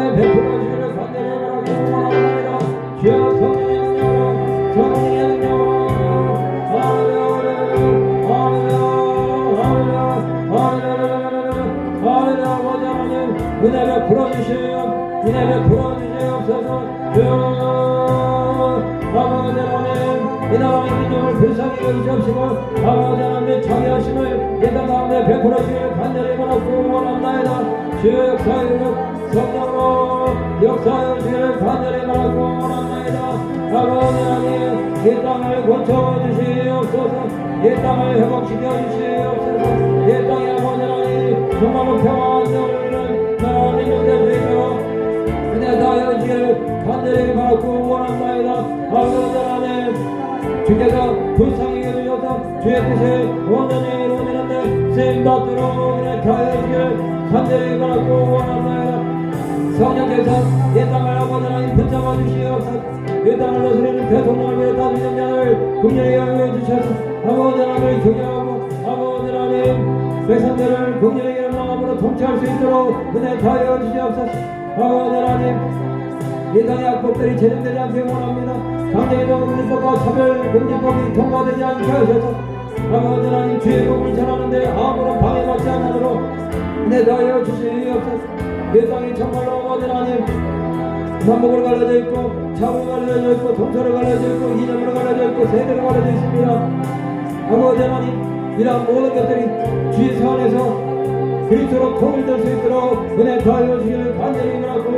은혜 베풀어 주시기를 간절히 바라고 원합니다 주여 성령의 능력으로 성령의 능력으로 할렐루야 할렐루야 할렐루야 할렐루야 아버지 하나님 은혜 베풀어 주시옵 은혜 베풀어 주시옵소서 주여 아버지 하나님 이 나라의 민족을 불쌍히 여기시옵시고 아버지 하나님 자비하심을 예단 가운데 베풀어 주시길 간절히 바라고 원합나이다 주여 역사의 성령으로 역사의 주를 간절히 바라고 원합나이다. 아버지 하나님 이 땅을 고쳐주시옵소서. 이 땅을 회복시켜 주시옵소서. 이 땅에 아버지 하나님 정말로 평화와 안정을 나라 민족들 주시고 은혜 다하여 주시길 간절히 바라고 원합나이다. 아버지 하나님 주께서 불쌍히 여기셔서 주의 뜻에 온전히 이루어지는데 쓰임 받도록 은혜 다하여 주시길 간절히 성령께서 이 땅을 아버지 하나님 붙잡아 주시옵소서. 이 땅을 다스리는 대통령을 비롯한 위원장을 국민에게 여겨 주셔서 아버지 하나님을 경외하고 아버지 하나님 백성들을 국민에게 마음으로 통치할 수 있도록 은혜 다하여 주시옵소서. 아버지 하나님 이 땅의 악법들이 제정되지 않게 원합니다. 강제적 금지법과 차별 금지법이 통과되지 않게 하셔서 아버지 하나님 주의 복을 전하는데 아무런 방해받지 않도록 은혜 다하여 주시옵소서 이 땅이 정말로 아버지 하나님 남북으로 갈라져 있고 차로 갈라져 있고 동서로 갈라져 있고 이념으로 갈라져 있고 세대로 갈라져 있습니다. 아버지 하나님 이러한 모든 것들이 주의 선에서 그리스도로 통일될 수 있도록 은혜 다하여 주시기를 간절히 바라고